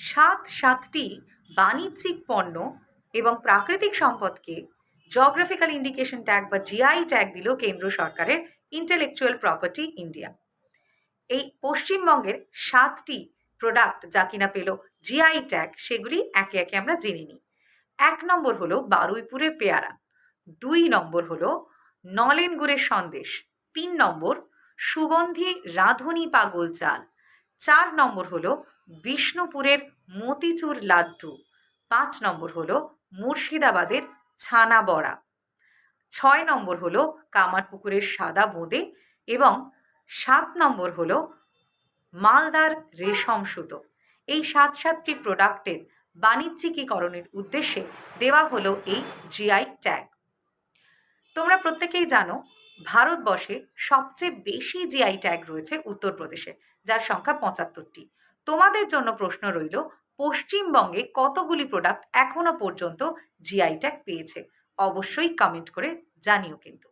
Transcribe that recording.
সাত সাতটি বাণিজ্যিক পণ্য এবং প্রাকৃতিক সম্পদকে জগ্রাফিক্যাল ইন্ডিকেশন ট্যাগ বা জিআই ট্যাগ দিল কেন্দ্র সরকারের ইন্টেলেকচুয়াল প্রপার্টি ইন্ডিয়া এই পশ্চিমবঙ্গের সাতটি প্রোডাক্ট যা কিনা পেল জিআই ট্যাগ সেগুলি একে একে আমরা জেনে নিই। এক নম্বর হলো বারুইপুরের পেয়ারা, দুই নম্বর হলো নলেন গুড়ের সন্দেশ, তিন নম্বর সুগন্ধি রাঁধুনি পাগল চাল চার নম্বর হলো বিষ্ণুপুরের মতিচুর লাড্ডু। পাঁচ নম্বর হলো মুর্শিদাবাদের ছানা বড়া। ছয় নম্বর হলো কামারপুকুরের সাদা বোঁদে এবং সাত নম্বর হলো মালদার রেশম সুতো। এই সাত সাতটি প্রোডাক্টের বাণিজ্যিকীকরণের উদ্দেশ্যে দেওয়া হলো এই জিআই ট্যাগ তোমরা প্রত্যেকেই জানো ভারতবর্ষে সবচেয়ে বেশি জিআই ট্যাগ রয়েছে উত্তরপ্রদেশে, যার সংখ্যা পঁচাত্তরটি। তোমাদের জন্য প্রশ্ন রইল, পশ্চিমবঙ্গে কতগুলি প্রোডাক্ট এখনও পর্যন্ত জিআই ট্যাগ পেয়েছে? অবশ্যই কমেন্ট করে জানিও কিন্তু।